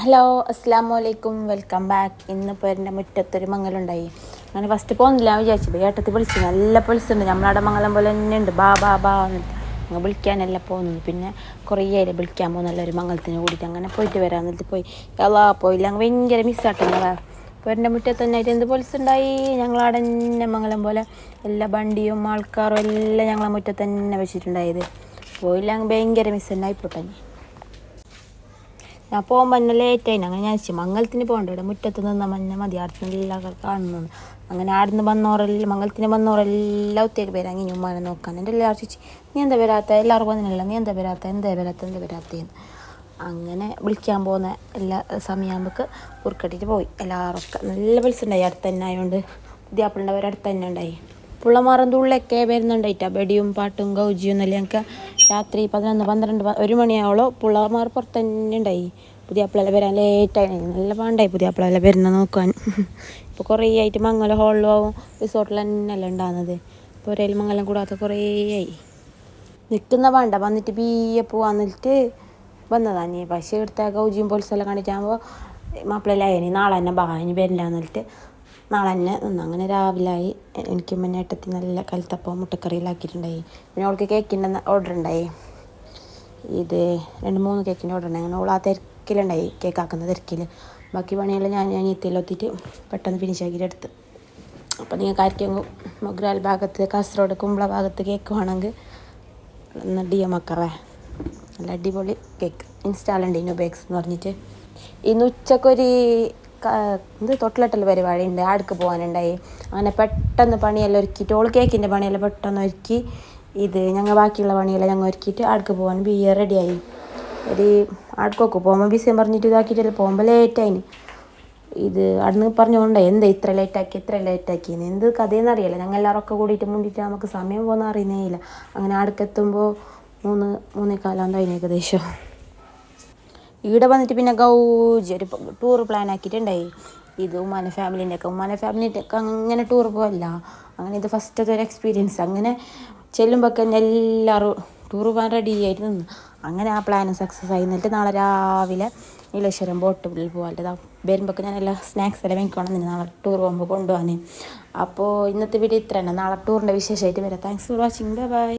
Hello അസ്സാം വലൈക്കും welcome back ഇന്നിപ്പോൾ എന്റെ മുറ്റത്തൊരു മംഗലുണ്ടായി. അങ്ങനെ ഫസ്റ്റ് പോകുന്നില്ല വിചാരിച്ചത് വിചാരിച്ചു ഏട്ടത്തിൽ വിളിച്ചു. നല്ല പൊളിച്ചുണ്ട് നമ്മളവിടെ മംഗലം പോലെ തന്നെ ഉണ്ട്. ബാ ബാ ബാ എന്നിട്ട് അങ്ങ് വിളിക്കാനല്ല പോകുന്നത് പിന്നെ കുറേ ആയില്ല വിളിക്കാൻ പോകുന്നല്ല ഒരു മംഗലത്തിന് കൂടിയിട്ട്. അങ്ങനെ പോയിട്ട് വരാം എന്നിട്ട് പോയി. അല്ലാ പോയില്ല. അങ്ങ് ഭയങ്കര മിസ്സാട്ടില്ല അപ്പോൾ എന്റെ മുറ്റത്ത് തന്നെ ആയിട്ട് എന്ത് പൊളിച്ചുണ്ടായി ഞങ്ങളവിടെ തന്നെ മംഗലം പോലെ എല്ലാ വണ്ടിയും ആൾക്കാരും എല്ലാം ഞങ്ങളെ മുറ്റത്ത് തന്നെ വെച്ചിട്ടുണ്ടായത്. പോയില്ല അങ്ങ് ഭയങ്കര മിസ്സുണ്ടായി പോട്ടെ ഞാൻ പോകുമ്പോൾ തന്നെ ലേറ്റായി അങ്ങനെ ഞാൻ വെച്ചു മംഗലത്തിന് പോകണ്ട. ഇവിടെ മുറ്റത്ത് നിന്ന മഞ്ഞ മതി. അടുത്തുള്ള കാണുന്നു. അങ്ങനെ ആടുന്ന് വന്നോറെല്ലാം മംഗലത്തിന് വന്നോറെല്ലാം ഒത്തേക്ക് പേര് അങ്ങനെ ഉമ്മാനെ നോക്കാൻ. എന്റെ എല്ലാവരും ചോദിച്ചു നീ എന്താ വരാത്ത? എല്ലാവർക്കും വന്നില്ല നീ എന്താ വരാത്ത? എന്താ വരാത്ത? എന്താ വരാത്തേന്ന്. അങ്ങനെ വിളിക്കാൻ പോകുന്ന എല്ലാ സമയമാകുമ്പോൾക്ക് ഉറുക്കട്ടിട്ട് പോയി. എല്ലാവർക്കും നല്ല പൈസ ഉണ്ടായി. അടുത്ത് തന്നെ ആയതുകൊണ്ട് പുതിയ ആപ്പിളിന്റെ അടുത്ത് തന്നെ ഉണ്ടായി. പുള്ളമാറും തുള്ളൊക്കെ വരുന്നുണ്ടായിട്ടാ ബെടിയും പാട്ടും ഗൗജിയും എന്നെല്ലാം ഞങ്ങൾക്ക് രാത്രി പതിനൊന്ന് പന്ത്രണ്ട് ഒരു മണിയാവോളോ പുള്ളമാർ പുറത്ത് തന്നെ ഉണ്ടായി പുതിയ അപ്പിളെല്ലാം വരാൻ ലേറ്റായി നല്ല പാണ്ടായി പുതിയ അപ്പിളെല്ലാം വരുന്ന നോക്കാൻ. ഇപ്പോൾ കുറേ ആയിട്ട് മംഗല ഹോളിലും ആവും. റിസോർട്ടിൽ തന്നെയല്ലേ ഉണ്ടാകുന്നത് ഇപ്പോൾ ഒരേ മംഗലം കൂടാത്ത കുറേ ആയി. നിൽക്കുന്ന പാണ്ട. വന്നിട്ട് ബീയെ പോവാന്നിട്ട് വന്നതാണ് പക്ഷേ എടുത്ത ഗൗജിയും പോലീസെല്ലാം കണ്ടിട്ടാകുമ്പോൾ മാപ്പിളയിലായി നാളെ തന്നെ ബാ ഇനി വരില്ല എന്നിട്ട് നാളെ തന്നെ. നിന്ന് അങ്ങനെ രാവിലെ എനിക്ക് മുന്നേ ഏട്ടത്തി നല്ല കലത്തപ്പം മുട്ടക്കറിയിലാക്കിയിട്ടുണ്ടായി പിന്നെ അവൾക്ക് കേക്കിന്റെ ഓർഡർ ഉണ്ടായി ഇത് രണ്ട് മൂന്ന് കേക്കിന്റെ ഓർഡർ ഉണ്ടായി അങ്ങനെ ഓൾ ആ തിരക്കിലുണ്ടായി കേക്ക് ആക്കുന്ന തിരക്കിൽ ബാക്കി പണിയെല്ലാം ഞാൻ ഞാൻ എത്തിയിലെത്തിയിട്ട് പെട്ടെന്ന് ഫിനിഷ് ആക്കിയിട്ട് എടുത്ത് അപ്പോൾ നിങ്ങൾക്ക് ആയിരിക്കും മൊഗ്രാൽ ഭാഗത്ത് കാസർഗോഡ് കുമ്പള ഭാഗത്ത് കേക്ക് വേണമെങ്കിൽ ഒന്ന് ഡി എം നല്ല അടിപൊളി കേക്ക്. ഇൻസ്റ്റാളുണ്ട് ഇന്നു ബേക്സ് എന്ന് പറഞ്ഞിട്ട്. ഇന്ന് ഉച്ചക്കൊരു ഇത് തൊട്ടിലട്ടൽ പരിപാടി ഉണ്ട്. ആടക്ക് പോകാനുണ്ടായി. അങ്ങനെ പെട്ടെന്ന് പണിയെല്ലാം ഒരുക്കിയിട്ട് ഓൾ കേക്കിന്റെ പണിയെല്ലാം പെട്ടെന്ന് ഒരുക്കി ഇത് ഞങ്ങൾ ബാക്കിയുള്ള പണിയെല്ലാം ഞങ്ങൾ ഒരുക്കിയിട്ട് ആടക്ക് പോകാൻ ബിയർ റെഡിയായി. ഒരു ആടക്കൊക്കെ പോകുമ്പോൾ ബിസിയും പറഞ്ഞിട്ട് ഇതാക്കിയിട്ട് പോകുമ്പോൾ ലേറ്റായിന്. ഇത് അവിടുന്ന് പറഞ്ഞുകൊണ്ടേ എന്താ ഇത്ര ലേറ്റാക്കി ഇത്ര ലേറ്റാക്കി എന്ത് കഥയെന്ന് അറിയില്ല. ഞങ്ങൾ എല്ലാവരും ഒക്കെ കൂടിയിട്ട് മുണ്ടിട്ട് നമുക്ക് സമയം പോകുന്ന അറിയുന്നേ ഇല്ല. അങ്ങനെ അടുക്കെത്തുമ്പോൾ മൂന്ന് മൂന്നേക്കാലാം അതിന് ഏകദേശം. ഇവിടെ വന്നിട്ട് പിന്നെ ഗൗജി ഒരു ടൂർ പ്ലാൻ ആക്കിയിട്ടുണ്ടായി. ഇത് ഉമ്മാനെ ഫാമിലിന്റെ ഒക്കെ. ഉമ്മാനെ ഫാമിലിന്റെ ഒക്കെ അങ്ങനെ ടൂർ പോകല്ല അങ്ങനെ ഇത് ഫസ്റ്റത്തെ ഒരു എക്സ്പീരിയൻസ് അങ്ങനെ ചെല്ലുമ്പോൾ തന്നെ എല്ലാവരും ടൂർ പോകാൻ റെഡി ആയിട്ട് നിന്ന്. അങ്ങനെ ആ പ്ലാൻ സക്സസ് ആയി. എന്നിട്ട് നാളെ രാവിലെ നീലേശ്വരം ബോട്ടിൽ പോകാൻ വരുമ്പോൾ ഞാൻ എല്ലാ സ്നാക്സ് എല്ലാം വാങ്ങിക്കണം തന്നെ നാളെ ടൂർ പോകുമ്പോൾ കൊണ്ടുപോകാൻ അപ്പോൾ ഇന്നത്തെ വീഡിയോ ഇത്ര തന്നെ നാളെ ടൂറിന്റെ വിശേഷമായിട്ട് വരാം. Thanks for watching bye bye